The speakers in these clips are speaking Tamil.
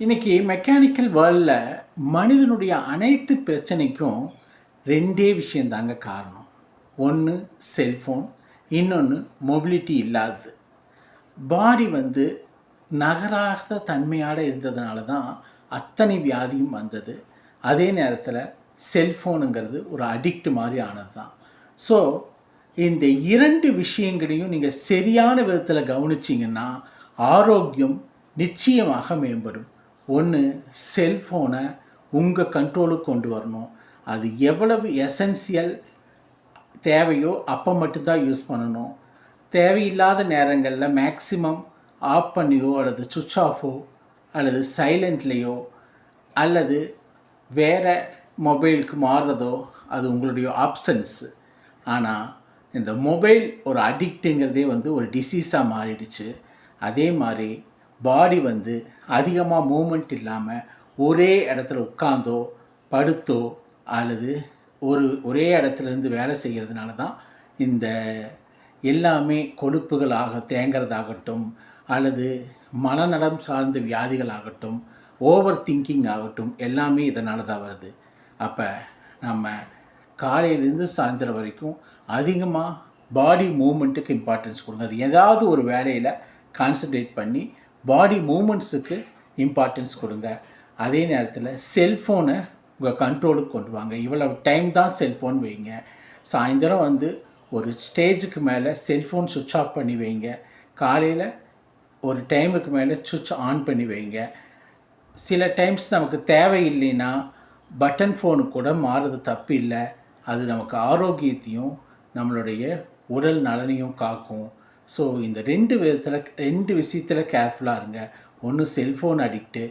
இன்னைக்கு மெக்கானிக்கல் வேர்ல்டில் மனிதனுடைய அனைத்து பிரச்சனைக்கும் ரெண்டே விஷயந்தாங்க காரணம். ஒன்று செல்ஃபோன் இன்னொன்று மொபிலிட்டி இல்லாதது. பாடி வந்து நகராத தன்மையோடு இருந்ததுனால தான் அத்தனை வியாதியும் வந்தது. அதே நேரத்தில் செல்ஃபோனுங்கிறது ஒரு அடிக்ட் மாதிரி ஆனது தான். ஸோ இந்த இரண்டு விஷயங்களையும் நீங்கள் சரியான விதத்தில் கவனிச்சிங்கன்னா ஆரோக்கியம் நிச்சயமாக மேம்படும். ஒன்று செல்ஃபோனை உங்கள் கண்ட்ரோலுக்கு கொண்டு வரணும். அது எவ்வளவு எசென்சியல் தேவையோ அப்போ மட்டும்தான் யூஸ் பண்ணணும். தேவையில்லாத நேரங்களில் மேக்சிமம் ஆஃப் பண்ணியோ அல்லது சுவிட்ச் ஆஃபோ அல்லது சைலண்ட்லேயோ அல்லது வேறு மொபைலுக்கு மாறுறதோ அது உங்களுடைய ஆப்ஷன்ஸு ஆனால் இந்த மொபைல் ஒரு அடிக்ட்டுங்கிறதே வந்து ஒரு டிசீஸாக மாறிடுச்சு. அதே மாதிரி பாடி வந்து அதிகமாக மூமெண்ட் இல்லாமல் ஒரே இடத்துல உட்காந்தோ படுத்தோ அல்லது ஒரு ஒரே இடத்துல இருந்து வேலை செய்கிறதுனால தான் இந்த எல்லாமே கொழுப்புகளாக தேங்கிறதாகட்டும் அல்லது மனநலம் சார்ந்த வியாதிகளாகட்டும் ஓவர் திங்கிங் ஆகட்டும் எல்லாமே இதனால் தான் வருது. அப்போ நம்ம காலையிலேருந்து சாயந்தரம் வரைக்கும் அதிகமாக பாடி மூமெண்ட்டுக்கு இம்பார்ட்டன்ஸ் கொடுங்க. அது ஏதாவது ஒரு வேலையில் கான்சன்ட்ரேட் பண்ணி பாடி மூமெண்ட்ஸுக்கு இம்பார்ட்டன்ஸ் கொடுங்க. அதே நேரத்தில் செல்ஃபோனை உங்கள் கண்ட்ரோலுக்கு கொண்டு வாங்க. இவ்வளவு டைம் தான் செல்ஃபோன் வைங்க. சாயந்தரம் வந்து ஒரு ஸ்டேஜுக்கு மேலே செல்ஃபோன் சுவிட்ச் ஆஃப் பண்ணி வைங்க. காலையில் ஒரு டைமுக்கு மேலே சுவிட்ச் ஆன் பண்ணி வைங்க. சில டைம்ஸ் நமக்கு தேவை இல்லைன்னா பட்டன் ஃபோனு கூட மாறுறது தப்பு இல்லை அது நமக்கு ஆரோக்கியத்தையும் நம்மளுடைய உடல் நலனையும் காக்கும். ஸோ இந்த ரெண்டு விதத்தில் ரெண்டு விஷயத்தில் கேர்ஃபுல்லாக இருங்க. ஒன்று செல்ஃபோன் அடிக்ட்டு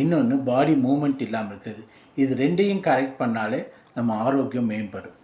இன்னொன்று பாடி மூமெண்ட் இல்லாமல் இருக்கிறது. இது ரெண்டையும் கரெக்ட் பண்ணாலே நம்ம ஆரோக்கியம் மேம்படும்.